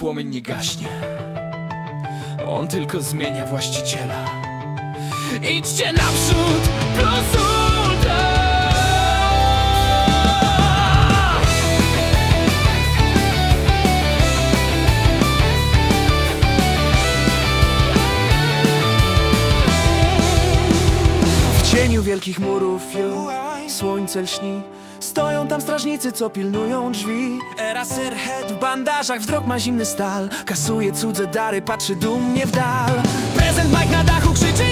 płomień nie gaśnie. On tylko zmienia właściciela. Idźcie naprzód, plus ultra! W cieniu wielkich murów ju, słońce lśni. Stoją tam strażnicy, co pilnują drzwi. Era Sirhead w bandażach, wzrok ma zimny stal. Kasuje cudze dary, patrzy dumnie w dal. Prezent Mike na dachu krzyczy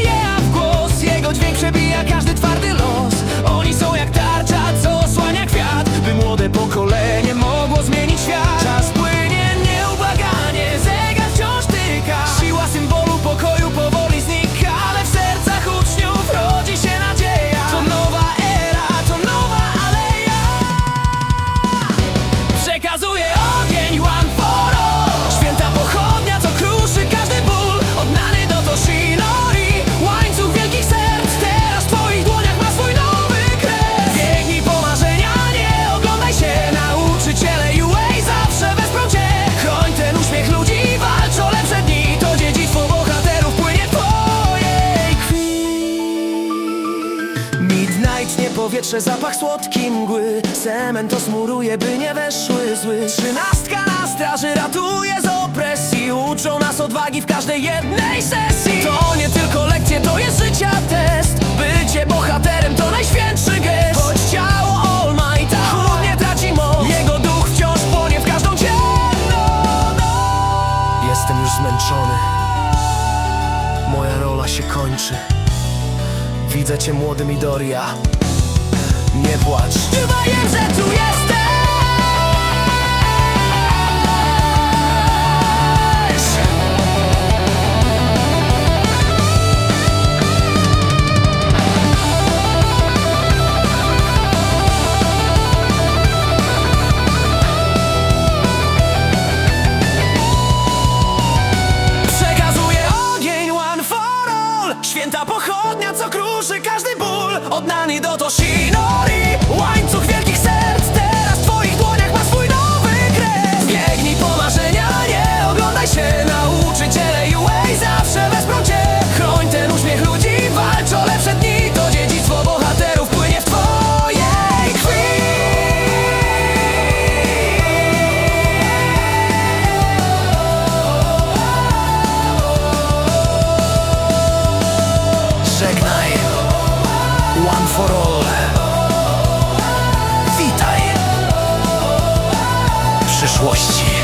Midnight, nie powietrze, zapach słodki mgły. Cement osmuruje, by nie weszły zły. Trzynastka na straży ratuje z opresji. Uczą nas odwagi w każdej jednej sesji. To nie tylko lekcje, to jest życia test. Bycie bohaterem to najświętszy gest. Choć ciało All Mighta chłód nie traci moc. Jego duch wciąż płonie w każdą ciemną noc Jestem już zmęczony. Moja rola się kończy Widzę cię młody Midoriya Nie płacz. Chyba wiem, że tu jesteś pochodnia, co kruszy każdy ból. Od nani do Toshinori, łańcuch wielkich serc. for all Witaj Przyszłości.